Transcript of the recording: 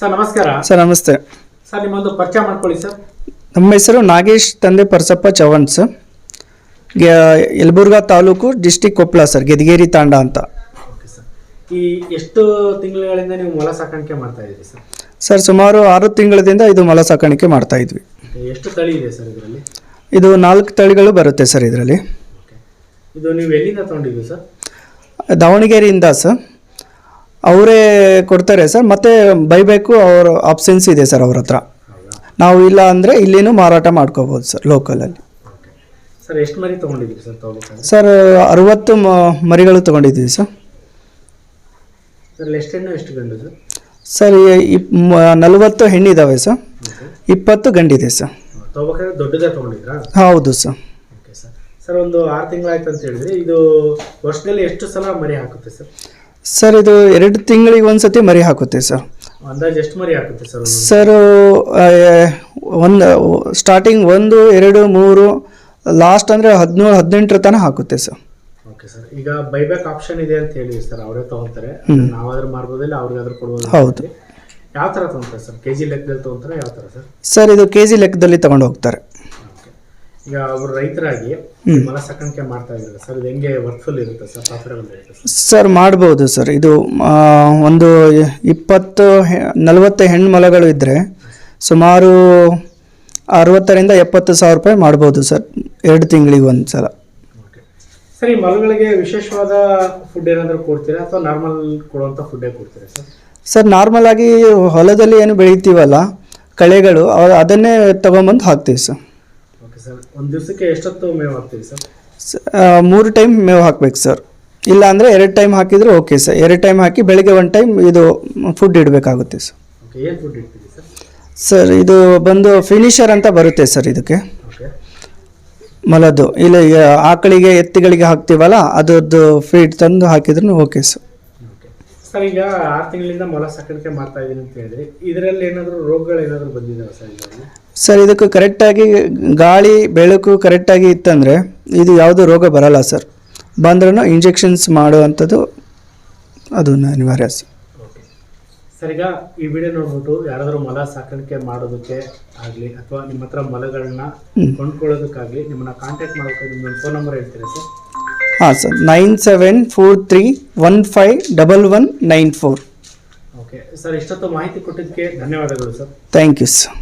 Sir ನಮಸ್ಕಾರ. Sir ನಮಸ್ತೆ. Sir ನಿಮ್ಮೊಂದು ಪರಿಚಯ ಮಾಡ್ಕೊಳ್ಳಿ ಸರ್. ನಮ್ಮ ಹೆಸರು ನಾಗೇಶ್ ತಂದೆ ಪರಸಪ್ಪ ಚವನ್ ಸರ್. ಗೆ- ಯಲಬುರ್ಗಾ ತಾಲೂಕು ಡಿಸ್ಟಿಕ್ ಕೊಪ್ಪಳ ಸರ್ ಗೆದಗೇರಿ ತಾಂಡ ಅಂತ. Okay sir. ಈ ಎಷ್ಟು ತಿಂಗಳುಗಳಿಂದ ನೀವು ಮೊಲ ಸಾಕಾಣಿಕೆ ಮಾಡ್ತಾ ಇದ್ದೀರಿ ಸರ್? ಸರ್ ಸುಮಾರು ಆರು ತಿಂಗಳಿಂದ ಇದು ಮೊಲ ಸಾಕಾಣಿಕೆ ಮಾಡ್ತಾ ಇದ್ವಿ. ಎಷ್ಟು ತಳಿ ಇದೆ ಸರ್ ಇದರಲ್ಲಿ? ಇದು ನಾಲ್ಕು ತಳಿಗಳು ಬರುತ್ತೆ ಸರ್ ಇದರಲ್ಲಿ. ಓಕೆ. ಇದು ನೀವು ಎಲ್ಲಿಂದ ತೊಗೊಂಡಿದ್ದೀವಿ ಸರ್? ದಾವಣಗೆರೆಯಿಂದ ಸರ್. ಅವರೇ ಕೊಡ್ತಾರೆ ಸರ್. ಮತ್ತೆ ಬೈಬೇಕು ಅವ್ರ ಆಪ್ಷನ್ಸ್ ಇದೆ ಸರ್ ಅವ್ರ ಹತ್ರ. ನಾವು ಇಲ್ಲ ಅಂದರೆ ಇಲ್ಲಿನೂ ಮಾರಾಟ ಮಾಡ್ಕೋಬೋದು ಸರ್ ಲೋಕಲಲ್ಲಿ ಸರ್ ಎಷ್ಟು ಮರಿ ತೊಗೊಂಡಿದ್ದೀರಿ ಸರ್ ತೊಗೋಬೇಕಾದ್ರೆ ಸರ್ ಅರುವತ್ತು ಮ- ಮರಿಗಳು ತೊಗೊಂಡಿದ್ದೀವಿ ಸರ್. ಸರ್ ಎಷ್ಟು ಹೆಣ್ಣು ಎಷ್ಟು ಗಂಡು ಸರ್? ಸರ್ ಇಪ್ ಮ- ನಲವತ್ತು ಹೆಣ್ಣಿದ್ದಾವೆ ಸರ್. ಓಕೆ. ಇಪ್ಪತ್ತು ಗಂಡಿದೆ ಸರ್. ತೊಗೋಬೇಕಾದ್ರೆ ದೊಡ್ಡದೇ ತೊಗೊಂಡಿದ್ರಾ ಹೌದು ಸರ್. Okay sir. ಸರ್ ಒಂದು ಆರು ತಿಂಗಳಾಯ್ತು ಅಂತ ಹೇಳಿದ್ರೆ ಇದು ವರ್ಷದಲ್ಲಿ ಎಷ್ಟು ಸಲ ಮರಿ ಹಾಕುತ್ತೆ ಸರ್? ಸರ್ ಇದು ಎರಡು ತಿಂಗಳಿಗೆ ಒಂದ್ಸತಿ ಮರಿ ಹಾಕುತ್ತೆ ಸರ್ ಅಂದಾಜು ಎಷ್ಟು ಮರಿ ಹಾಕುತ್ತೆ ಸರ್ ಒಂದು? ಸರ್ ಒಂದು ಸ್ಟಾರ್ಟಿಂಗ್ ಒಂದು ಎರಡು ಮೂರು ಲಾಸ್ಟ್ ಅಂದರೆ ಹದಿನೇಳು ಹದಿನೆಂಟರ ತನಕ ಹಾಕುತ್ತೆ ಸರ್ ಓಕೆ ಸರ್ ಈಗ ಬೈಬ್ಯಾಕ್ ಆಪ್ಷನ್ ಇದೆ ಅಂತ ಹೇಳಿ ಸರ್ ಅವರೇ ತಗೊಂತಾರೆ. ನಾವಾದ್ರೂ ಮಾರ್ಬೋದಿಲ್ಲ ಅವ್ರಿಗಾದ್ರೂ ಕೊಡ್ಬೋದು. ಹೌದು. ಯಾವ ತರ ತಗೊಂತಾರೆ ಸರ್ ಕೆಜಿ ಲೆಕ್ಕದಲ್ಲಿ ತಗೊಂತಾರೆ ಯಾವ ತರ ಸರ್ ಸರ್ ಇದು ಕೆ ಜಿ ಲೆಕ್ಕದಲ್ಲಿ ತಗೊಂಡು ಹೋಗ್ತಾರೆ. ಈಗ ಅವರು ರೈತರಾಗಿ ಮಲ ಸಾಕಾಣಿಕೆ ಮಾಡ್ತಾ ಇದ್ದಾರೆ. ಸರ್ ಇದು ಹೆಂಗೆ ವರ್ಕ್ಫುಲ್ ಇರುತ್ತೆ ಸರ್ ಪ್ರಾಫಿಟಬಲ್ ಇರುತ್ತೆ ಸರ್? ಮಾಡ್ಬೋದು ಸರ್. ಇದು ಒಂದು ಇಪ್ಪತ್ತು ನಲವತ್ತು ಹೆಣ್ಣು ಮೊಲಗಳು ಇದ್ದರೆ ಸುಮಾರು ಅರವತ್ತರಿಂದ ಎಪ್ಪತ್ತು ಸಾವಿರ ರೂಪಾಯಿ ಮಾಡ್ಬೋದು ಸರ್ ಎರಡು ತಿಂಗಳಿಗೆ ಒಂದು ಸಲ. ಸರ್ ಈ ಮಲಗಳಿಗೆ ವಿಶೇಷವಾದ ಫುಡ್ ಏನಾದರೂ ಕೊಡ್ತೀರಾ? ಅಥವಾ ನಾರ್ಮಲ್ ಕೊಡುವಂಥ ಫುಡ್ಡೇ ಕೊಡ್ತೀರಾ ಸರ್? ಸರ್ ನಾರ್ಮಲ್ ಆಗಿ ಹೊಲದಲ್ಲಿ ಏನು ಬೆಳಿತೀವಲ್ಲ ಕಳೆಗಳು ಅದನ್ನೇ ತಗೊಂಬಂದು ಹಾಕ್ತೀವಿ ಸರ್. ಸರ್ ಒಂದು ದಿವಸಕ್ಕೆ ಎಷ್ಟೊತ್ತು ಮೇವು ಹಾಕ್ತೀವಿ ಸರ್ ಮೂರು ಟೈಮ್ ಮೇವು ಹಾಕ್ಬೇಕು ಸರ್. ಇಲ್ಲ ಅಂದರೆ ಎರಡು ಟೈಮ್ ಹಾಕಿದ್ರೆ ಓಕೆ ಸರ್. ಎರಡು ಟೈಮ್ ಹಾಕಿ ಬೆಳಗ್ಗೆ ಒಂದು ಟೈಮ್ ಇದು ಫುಡ್ ಇಡಬೇಕಾಗುತ್ತೆ ಸರ್. ಓಕೆ ಏನು ಫುಡ್ ಇಡ್ತೀವಿ ಸರ್? ಸರ್ ಇದು ಬಂದು ಫಿನಿಷರ್ ಅಂತ ಬರುತ್ತೆ ಸರ್ ಇದಕ್ಕೆ. ಓಕೆ. ಮೊಲದ್ದು. ಇಲ್ಲ ಆಕಳಿಗೆ ಎತ್ತಿಗಳಿಗೆ ಹಾಕ್ತೀವಲ್ಲ ಅದರದ್ದು ಫೀಡ್ ತಂದು ಹಾಕಿದ್ರು ಓಕೆ ಸರ್. ಸರ್ ಈಗ ಆರು ತಿಂಗಳಿಂದ ಮೊಲ ಸಾಕಾಣಿಕೆ ಮಾಡ್ತಾ ಇದ್ದೀನಿ ಅಂತ ಹೇಳಿದ್ರಿ. ಇದರಲ್ಲಿ ಏನಾದರೂ ರೋಗಗಳು ಏನಾದರೂ ಬಂದಿದ್ದಾವೆ ಸರ್ ಇದರಲ್ಲಿ? ಸರ್ ಇದಕ್ಕೆ ಕರೆಕ್ಟಾಗಿ ಗಾಳಿ ಬೆಳಕು ಕರೆಕ್ಟಾಗಿ ಇತ್ತಂದರೆ ಇದು ಯಾವುದೂ ರೋಗ ಬರಲ್ಲ ಸರ್. ಬಂದ್ರೂ ಇಂಜೆಕ್ಷನ್ಸ್ ಮಾಡುವಂಥದ್ದು ಅದು ಅನಿವಾರ್ಯ ಸರ್. ಓಕೆ. ಸರ್ ಈಗ ಈ ವಿಡಿಯೋ ನೋಡ್ಬಿಟ್ಟು ಯಾರಾದರೂ ಮೊಲ ಸಾಕಾಣಿಕೆ ಮಾಡೋದಕ್ಕೆ ಆಗಲಿ ಅಥವಾ ನಿಮ್ಮ ಹತ್ರ ಮೊಲಗಳನ್ನ ಕೊಂಡ್ಕೊಳ್ಳೋದಕ್ಕಾಗಲಿ ನಿಮ್ಮನ್ನ ಕಾಂಟ್ಯಾಕ್ಟ್ ಮಾಡೋಕೆ ನಿಮ್ಮ ಫೋನ್ ನಂಬರ್ ಹೇಳ್ತೀರಾ ಸರ್? ಹಾಂ sir nine seven four three one five double one nine four okay sir ಇಷ್ಟೊತ್ತು ಮಾಹಿತಿ ಕೊಟ್ಟಿದ್ದಕ್ಕೆ ಧನ್ಯವಾದಗಳು ಸರ್ ಥ್ಯಾಂಕ್ ಯು ಸರ್